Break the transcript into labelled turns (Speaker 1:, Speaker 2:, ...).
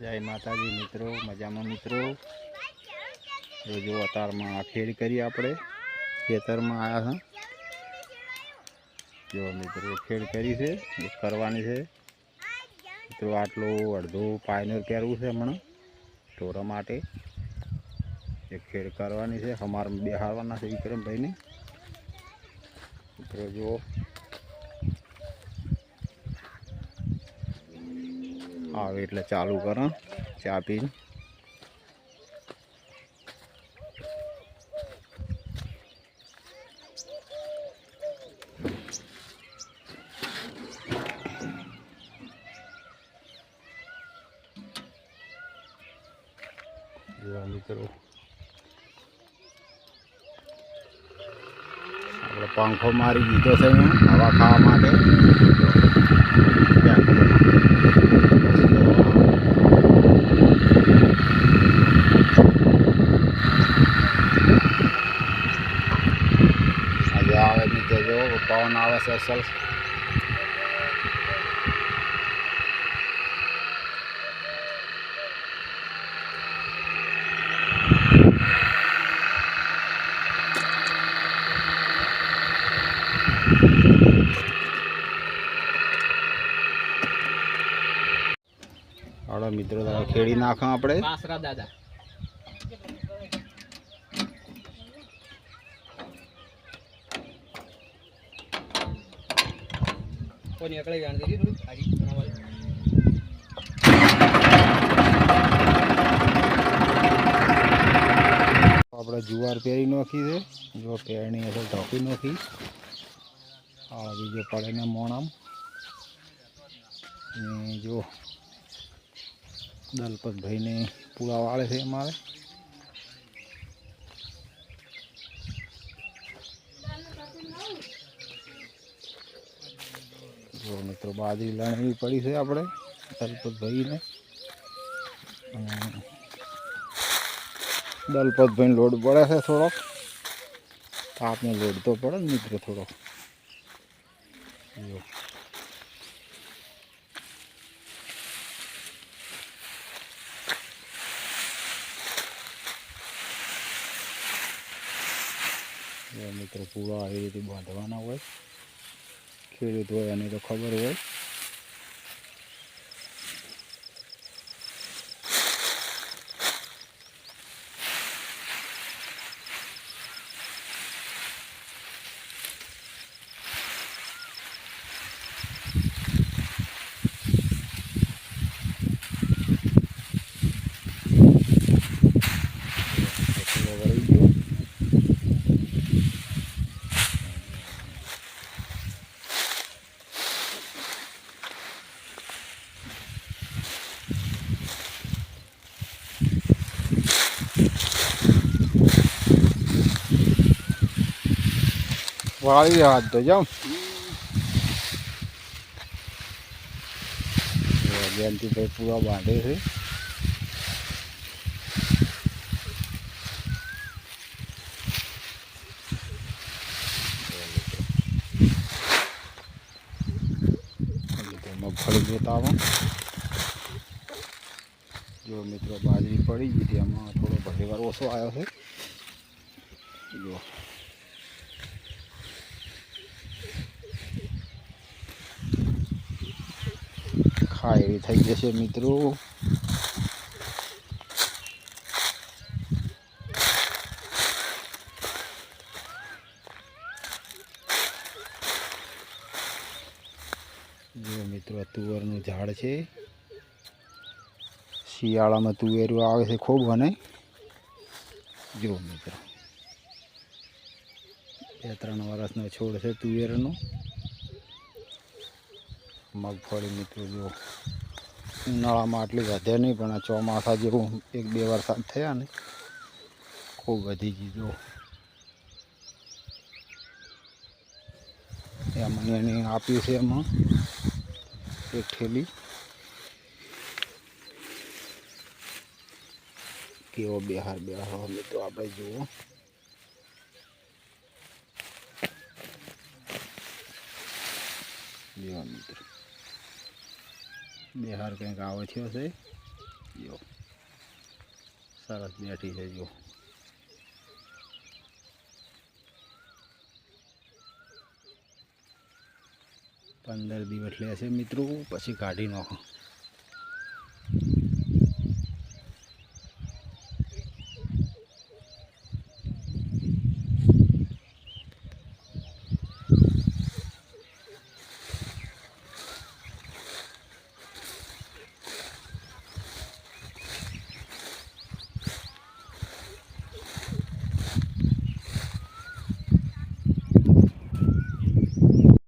Speaker 1: જય માતાજી મિત્રો, મજામાં મિત્રો? જો અતારમાં આ ખેડ કરી આપણે, ખેતરમાં આવ્યા છે જો મિત્રો, ખેડ કરી છે એ કરવાની છે. મિત્રો, આટલો અડધો પાયનર પહેરવું છે હમણાં, ઢોરા માટે. એ ખેડ કરવાની છે, અમારે બેહાડવાના છે વિક્રમભાઈને. મિત્રો જુઓ આવે એટલે ચાલુ કરો ચા મિત્રો આપણે પંખો મારી દીધો છે હવા ખાવા માટે આજે આવે નીચે જો પવન આવે છે અસલ હાલો મિત્રો તારે ખેડી નાખો આપણે
Speaker 2: બાસરા દાદા કોની એકલે જાણ દીધી થોડી?
Speaker 1: આપણે જુવાર પહેરી નાખી છે. જો પહેરણી હશે ઢોકી નાખી. આ બીજો પડે ને મોણામ. જો દલપતભાઈને પૂરા વાળે છે અમારે. જો મિત્રો બાજરી લણવી પડી છે આપણે દલપત ભાઈને દલપત ભાઈ લોડ પડે છે થોડોક આપને લોડ તો પડે ને મિત્રો થોડોક જો જો મિત્રો પૂરા આવી રીતે બાંધવાના હોય ખેડૂત હોય એને તો ખબર હોય થોડો વળી ગયો વાળી હાથ તો જાઉં જયંતિભાઈ પૂરા બાંધે છે મગફળી જોતા આવો જો મિત્રો બાજરી પડી ગઈ હતી એમાં થોડો ભરેવાર ઓછો આવ્યો છે જો ખાય એવી થઈ જશે મિત્રો. જો મિત્રો તુવેરનું ઝાડ છે. શિયાળામાં તુવેરું આવે છે ખૂબ, અને જો મિત્રો, બે ત્રણ વર્ષનો છોડ છે તુવેરનો. મગફળી મિત્રો જો ઉનાળામાં આટલી વધે નહીં, પણ આ ચોમાસા જેવું એક બે વરસાદ થયા ને, ખૂબ વધી ગઈ જો એ મને એને આપ્યું છે એમાં એક ઠેલી કેવો બિહાર બિહાર મિત્રો આપણે જુઓ. જો મિત્રો. બિહાર કંઈક આવો થયો છે જો. સરસ બેઠી છે, જો. પંદર દિવસ લેશે મિત્રો, પછી કાઢી નાખો.